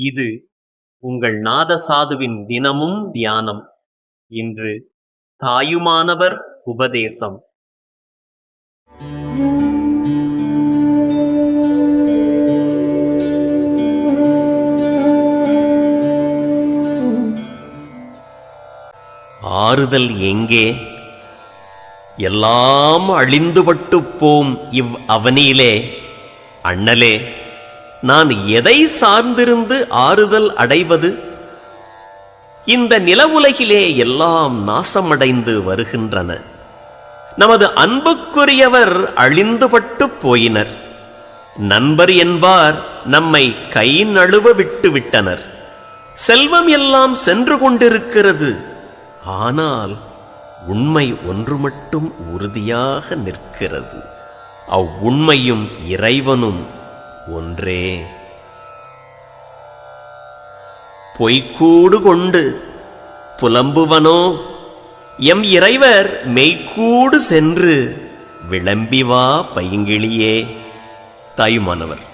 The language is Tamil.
இது உங்கள் நாதசாதுவின் தினமும் தியானம். இன்று தாயுமானவர் உபதேசம். ஆறுதல் எங்கே? எல்லாம் அழிந்துபட்டு போம் இவ் அவனியிலே அண்ணலே நான் எதை சார்ந்திருந்து ஆறுதல் அடைவது? இந்த நிலவுலகிலே எல்லாம் நாசமடைந்து வருகின்றன. நமது அன்புக்குரியவர் அழிந்துபட்டுப் போயினர். நண்பர் என்பார் நம்மை கை நழுவ விட்டு விட்டனர். செல்வம் எல்லாம் சென்று கொண்டிருக்கிறது. ஆனால் உண்மை ஒன்று மட்டும் உறுதியாக நிற்கிறது. அவ்வுண்மையும் இறைவனும் ஒன்றே. பொய்க்கூடு கொண்டு புலம்புவனோ? எம் இறைவர் மெய்க்கூடு சென்று விளம்பி வா பைங்கிளியே? தாயுமானவர்.